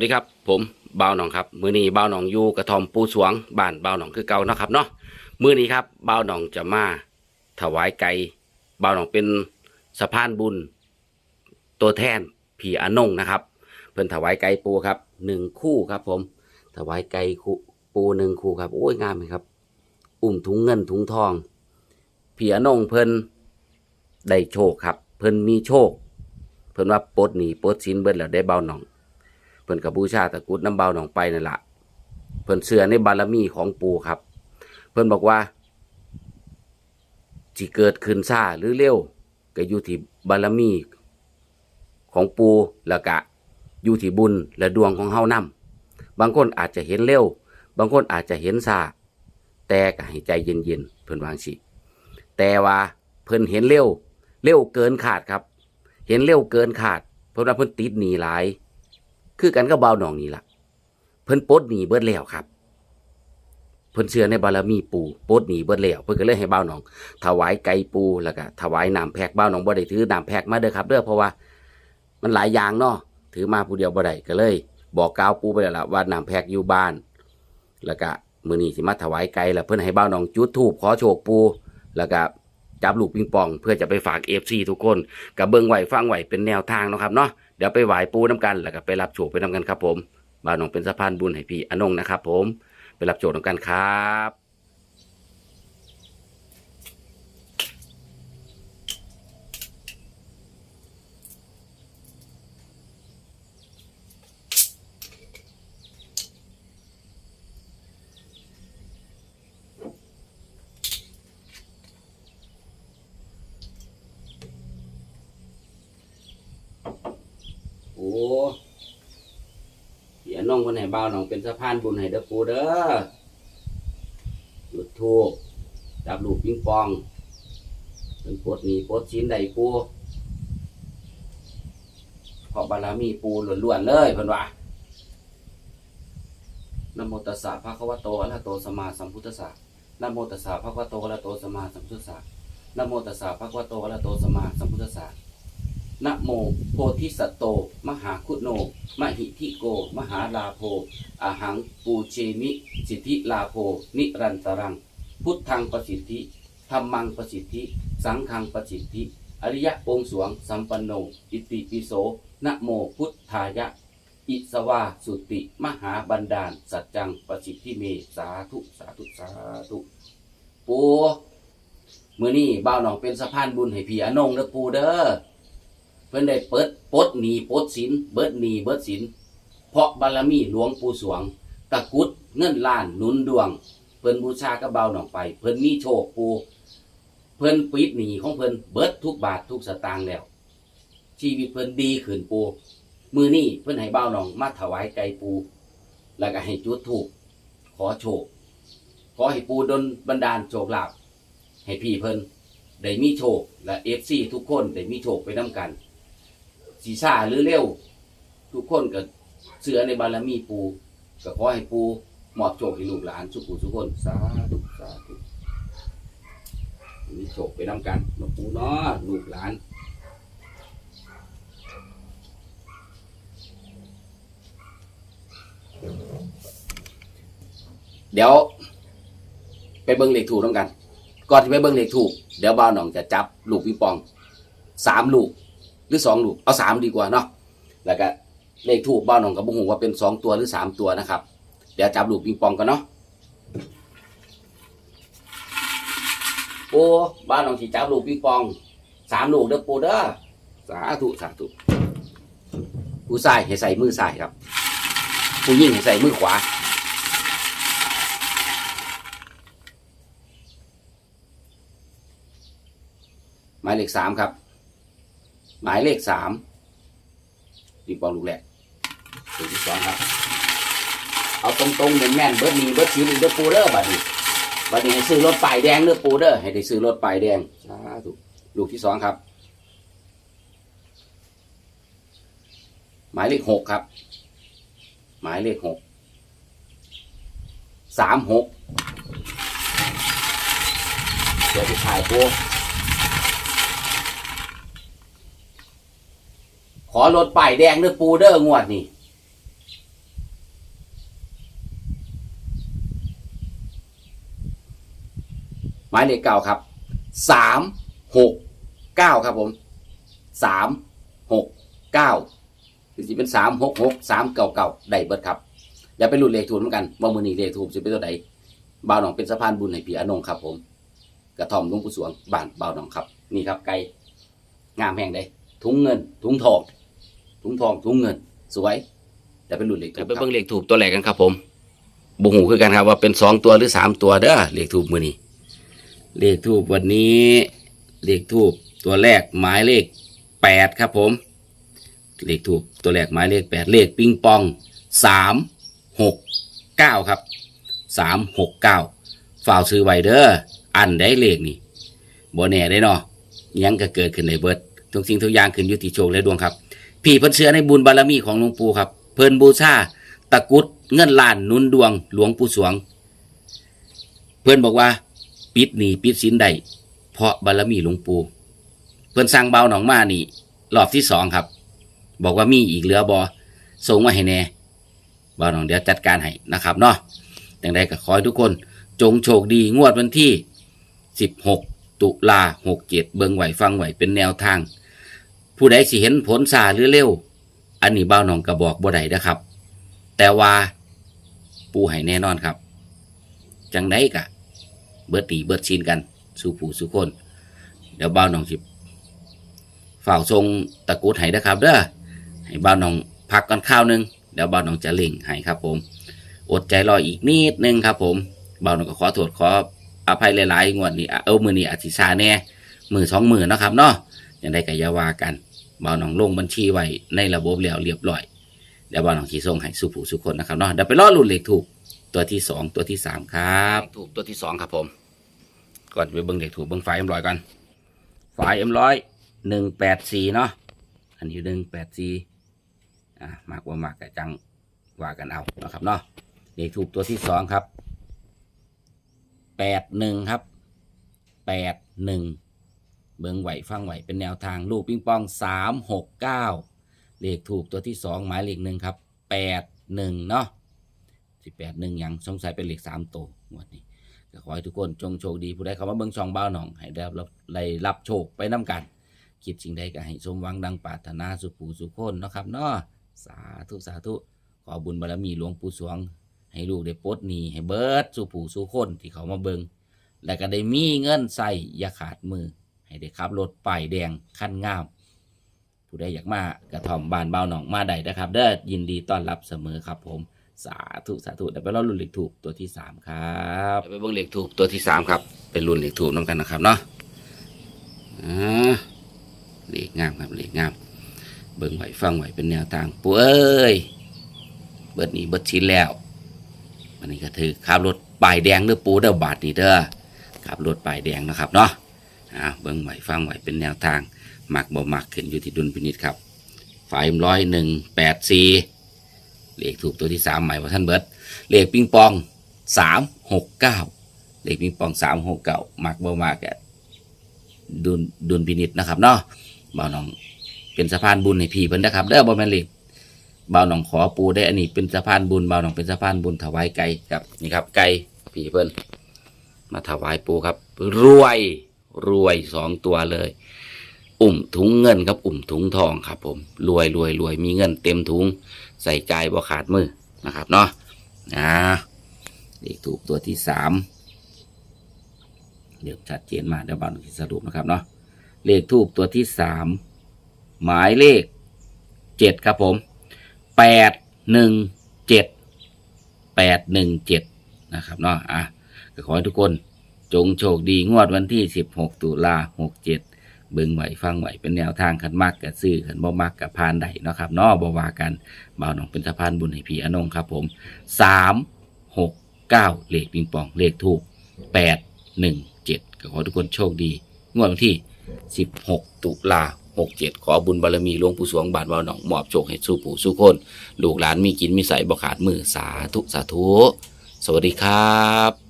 วัสดีครับผมบ่าวหนองครับมือนี้บ่าวหนองอยู่กระทอมปูสวงบ้านบ่าวหนองคือเก่าเนาะครับเนาะมือนี้ครับบ่าวหนองจะมาถวายไก่บ่าวหนองเป็นสะพานบุญ ตัวแทนผีอนงนะครับ เพิ่นถวายไก่ปูครับหนึ่งคู่ครับผม ถวายไก่คู่ปูหนึ่งคู่ครับโอ้ยงามเลยครับ อุ้มถุงเงินถุงทองผีอนงเพิ่นได้โชคครับ เพิ่นมีโชค เพิ่นว่าปดหนีปดสินเบิดแล้วได้เบาหนอง พิ่นกับบูชาตะกุดน้ำเบาหนองไปนั่นละเพิ่นเชื่อในบารมีของปู่ครับ เพิ่นบอกว่าสิเกิดขึ้นช้าหรือเร็วก็อยู่ที่บารมีของปู่แล้วก็อยู่ที่บุญและดวงของเฮานํบางคนอาจจะเห็นเร็ว บางคนอาจจะเห็นช้าแต่ก็ให้ใจเย็นๆเพิ่นวางสิแต่ว่าเพิ่นเห็นเร็ว เร็วเกินขาดครับ เห็นเร็วเกินขาด เพราะว่าเพิ่นติดหนีหลาย คือกันก็เบาหนองนี่ล่ะ เพิ่นปลดหนีเบิดแล้วครับ เพิ่นเชื่อในบารมีปูปลดหนีเบิดแล้วเพิ่นก็เลยให้เบาหนอง ถวายไก่ปูแล้วก็ถวายน้ำแพกเบาหนองบ่ได้ถือน้ำแพกมาเด้อครับเด้อเพราะว่า มันหลายอย่างเนาะถือมาผู้เดียวบ่ได้ก็เลย บอกกล่าวปูไปแล้วล่ะว่าน้ำแพกอยู่บ้าน แล้วก็มื้อนี้สิมาถวายไก่แล้วเพิ่นให้เบาหนองจุดธูปขอโชคปูแล้วก็จับลูกปิงปอง เพื่อจะไปฝาก FC ทุกคนกับเบิ่งไหวฟังไหวเป็นแนวทางนะครับเนาะ เดี๋ยวไปไหว้ปูน้ำกันแล้วก็ไปรับโชคไปน้ำกันครับผมบ่าวหนองเป็นสะพานบุญให้พี่อนงนะครับผมไปรับโชคน้ากันครับ โอ้พี่อนงคนไหนบ่าหนองเป็นสะพานบุญให้เด้อปูเด้อจุดทูบจับลูกปิงปองเป็นปวดหนีปวดชิ้นใดปูเพราะบารมีปูล้วนๆเลยเพิ่นว่านโมตัสสะภะคะวโตอะระหะโตสมาสัมพุทธัสสะนโมตัสสะภะคะวโตอะระหะโตสมาสัมพุทธัสสะนโมตัสสะภะคะวโตอะระหะโตสมาสัมพุทธัสสะ นะโมโพธิสัตโต มหาคุโน มหิทิโก มหาลาโภอาหังปูเชมิ สิทธิลาโภนิรันตรัง พุทธังประสิทธิธรรมังประสิทธิ สังฆังประสิทธิ อริยะองค์สวง สัมปันโน อิติปิโสนะโมพุทธายะ อิสวาสุติ มหาบันดาล สัจจังประสิทธิเม สาธุ สาธุ สาธุ ปูมือนี้บ่าวหนองเป็นสะพานบุญให้พี่อนงเด้อปูเด้อ เพิ่นได้เปิดปดหนีปดสินเบิดหนีเบิดสินเพราะบารมีหลวงปู่สวง ตะกุดเงินล้านหนุนดวง เพิ่นบูชากระเบาหนองไป เพิ่นมีโชคปูเพิ่นปิดหนีของเพิ่นเบิดทุกบาททุกสตางค์แล้ว ชีวิตเพิ่นดีขึ้นปูมือนี้เพิ่นให้เบาหนองมาถวายไก่ปู แล้วก็ให้จุดถูกขอโชค ขอให้ปูดลบันดาลโชคลาภให้พี่เพิ่นได้มีโชคและเอฟซีทุกคนได้มีโชคไปน้กัน สีชาหรือเร็ว ทุกคนก็เสือในบารมีปูก็ขอให้ปูหมอบโชคให้ลูกหลานสุขุทุกคนสาธุสาธุมีโชคไปนำกันมาปูเนาะลูกหลานเดี๋ยว ไปเบิ้งเลขถูกน้ำกัน ก่อนที่ไปเบิ้งเลขถูก เดี๋ยวบ่าวหน่องจะจับลูกปิงปองสามลูก หรือสองลูกเอาสามดีกว่าเนาะแล้วก็เลขถูกบ้านของกับบุงว่าเป็นสองตัวหรือสามตัวนะครับ เดี๋ยวจับลูกปิงปองกันเนาะปูบ้านของสีจับลูกปิงปองสามลูกเด้อปูเด้อสาธุสาธุผู้ชายให้ใส่มือซ้ายครับ ผู้หญิงให้ใส่มือขวาหมายเลขสามครับ หมายเลขสามปิงปองลูกแรกตัวที่สองครับ เอาตรงๆแม่นเบิร์ดมีเบิร์ดสีเด้อปูเด้อบัดนี้บัดนี้ให้ซื้อรถป้ายแดงเด้อปูเด้อให้ได้ซื้อรถป้ายแดงสาธุลูกที่สองครับ หมายเลขหกครับ หมายเลขหกสามหกเดี๋ยวไปถ่ายปู ขอลดป้ายแดงหรือปูเดอร์งวดนี่หมายเลขเก่าครับสามหกเก้าครับผมสามหกเก้าคือสิเป็นสามหกหกสามเก่าเก่าได้เบิดครับอย่าไปหลุดเลขทูนเหมือนกันว่ามือนี้เลขทูนจะเป็นตัวไหนบ่าวหนองเป็นสะพานบุญให้พี่อนงครับ ผม กระทอมลุงผู้สวงบ้านบ่าวหนองครับ นี่ครับไก่งามแห่งใดทุงเงิน ทุงทอง ถุงทองถุงเงิน สวย แต่เป็นรุ่นเลขถูกไปเบิ่งเลขถูกตัวแรกกันครับ ผมบุหูคือกันครับว่าเป็นสองตัวหรือสามตัวเด้อเลขถูกมือนี้เลขทูบวันนี้เลขทูบตัวแรกหมายเลขแปดครับผมเลขทูบตัวแรกหมายเลขแปดเลขปิงปองสามหกเก้าครับสามหกเก้าฝ่าวซื้อไว้เด้ออันได้เลขนี่บ่แน่ได้เนาะอิหยังก็เกิดขึ้นในเบิดทุกสิ่งทุกอย่างขึ้นอยู่ที่โชคและดวงครับ พี่เพิ่นเชื่อในบุญบารมีของหลวงปู่ครับ เพิ่นบูชาตะกุดเงินล้านนุนดวงหลวงปู่สวง เพิ่นบอกว่า ปิดหนีปิดสินได้เพราะบารมีหลวงปู่เพิ่นสร้างเบาหนองมานี่รอบที่สองครับ บอกว่ามีอีกเหลือบอส่งมาให้แน่เบาหนองเดี๋ยวจัดการให้นะครับเนาะแต่างใดก็ขอให้ทุกคนจงโชคดีงวดวันที่ 16 ตุลา67 เบิงไหวฟังไหวเป็นแนวทาง ผู้ใดสิเห็นผลซาหรือเร็ว อันนี้เบาหนองกระบอกบ่ได้นะครับ แต่ว่าปูให้แน่นอนครับ จังไดกะ เบิดตีเบิดชินกัน สู่ผู้สู่คน เดี๋ยวบ้าวน้องสิฝ่าวทรงตะกุดให้นะครับ เด้อให้บ้าวน้องพักกันข้าวหนึงเดี๋ยวบ้าวน้องจะเล่งให้ครับผม อดใจรออีกนิดนึงครับ ผมบ้าวน้องก็ขอโทษขออภัยหลายๆงวดนี้อ่เออมือนี้อาจสิชาแน่มือสองมือนะครับเนาะยังไดกัยาว่ากัน บ้าวน้องลงบัญชีไว้ในระบบแล้วเรียบร้อยเดี๋ยวบ้าวน้องสีส่งให้สู่ผู้สู่คนนะครับเนาะเดี๋ยวไปรอรุ่นเลขถูกตัวที่สองตัวที่สามครับถูกตัวที่สองครับผมก่อนไปเบิ้งเด็กถูกเบิ้งไฟเอ็มร้อยกันไฟเอ็มร้อยหนึ่งแปดสี่เนาะอันนี้หนึ่งแปดสี่อ่ามากว่ามากแต่จังว่ากันเอานะครับเนาะเด็กถูกตัวที่สองครับแปดหนึ่งครับแปดหนึ่ง เบิ้งไหวฟังไหวเป็นแนวทางลูกปิงปองสามหกเก้าเลขถูกตัวที่สองหมายเลขหนึ่งครับแปดหนึ่งเนาะสิแปดหนึ่งยังสงสัยเป็นเลขสามตัวงวดนี้ก็ขอให้ทุกคนจงโชคดีผู้ใดเข้ามาเบิ่งช่องบ้าหนอง ให้ได้รับได้รับโชคไปน้กันคิดสิ่งใดก็ให้สมหวังดังปรารถนาสุขผู้สุขคนเนาะครับเนาะสาธุสาธุขอบุญบารมีหลวงปู่สวง ให้ลูกได้ปดหนีให้เบิร์ดสู่ผู้สู่คนที่เขามาเบิงและก็ได้มีเงินใส่อย่าขาดมือ ให้ได้ขับรถป้ายแดงคันงามผู้ใดอยากมากระท่อมบานเบาหนองมาได้นะครับ เด้อยินดีต้อนรับเสมอครับผมสาธุสาธุเดี๋ยวไปรอรุ่นเหล็กถูกตัวที่สามครับเดี๋ยวไปเบิ่งเหล็กถูกตัวที่สามครับเป็นรุ่นเหล็กถูกน้ำกันนะครับเนาะอ่าเหล็กงามครับเหล็กงาม เบิ่งไหวฟังไหวเป็นแนวทางปูเอ้ยเบิดนี้เบิดชิ้นแล้ววันนี้ก็ถือขับรถป้ายแดงเด้อปูเด้อบาทนี่เด้อขับรถป้ายแดงนะครับเนาะ อ่าเบิ่งไหวฟังไหวเป็นแนวทางหมักบ่มักขึ้นอยู่ที่ดุลพินิจครับฝ่ายร้อยหนึ่งแปดสี่เลขถูกตัวที่สามใหมายว่าท่านเบิร์ดเลขปิงปองสามหกเก้าเลขปิงปองสามหกเก้าหมักบ่มากแกดุลดุลพินิษนะครับเนาะบ่าวน้องเป็นสะพานบุญให้พี่เพิ่นนะครับเด้อบ่แม่นเลขบ่าวน้องขอปูได้อันนี้เป็นสะพานบุญบ่าวน้องเป็นสะพานบุญถวายไก่ครับนี่ครับไก่พี่เพิ่นมาถวายปูครับ รวย รวยสองตัวเลย อุ่มถุงเงินครับอุ่มถุงทองครับ ผมรวยรวยรวยมีเงินเต็มถุง ใส่ใจบ่ขาดมือนะครับเนาะนะเลขถูกตัวที่สามเดี๋ยวชัดเจนมาเดี๋ยวบางทีสรุปนะครับเนาะเลขทูบตัวที่สามหมายเลขเจ็ดครับผมแปดหนึ่งเจ็ดแปดหนึ่งเจ็ดนะครับเนาะอะขอให้ทุกคน จงโชคดีงวดวันที่สิบหกตุลาหกเบิ่งไหวฟังไหวเป็นแนวทางขันมากกับซื้อขันบ่มากกับพานใดเนาะครับเนาะบ่ว่ากันบ่าวน้องเป็นสะพานบุญให้พี่อนงครับผมสามหกเลขปิงปองเลขถูกแปดหนึ่งเจ็ดก็ขอทุกคนโชคดี งวดวันที่สิบหกตุลาหกเจ็ดขอบุญบารมีหลวงปู่สวงบาทบ่าวน้องมอบโชคให้สู้ปู่สู้คนลูกหลานมีกินมีใส่บ่ขาดมือสาธุสาธุ สวัสดีครับ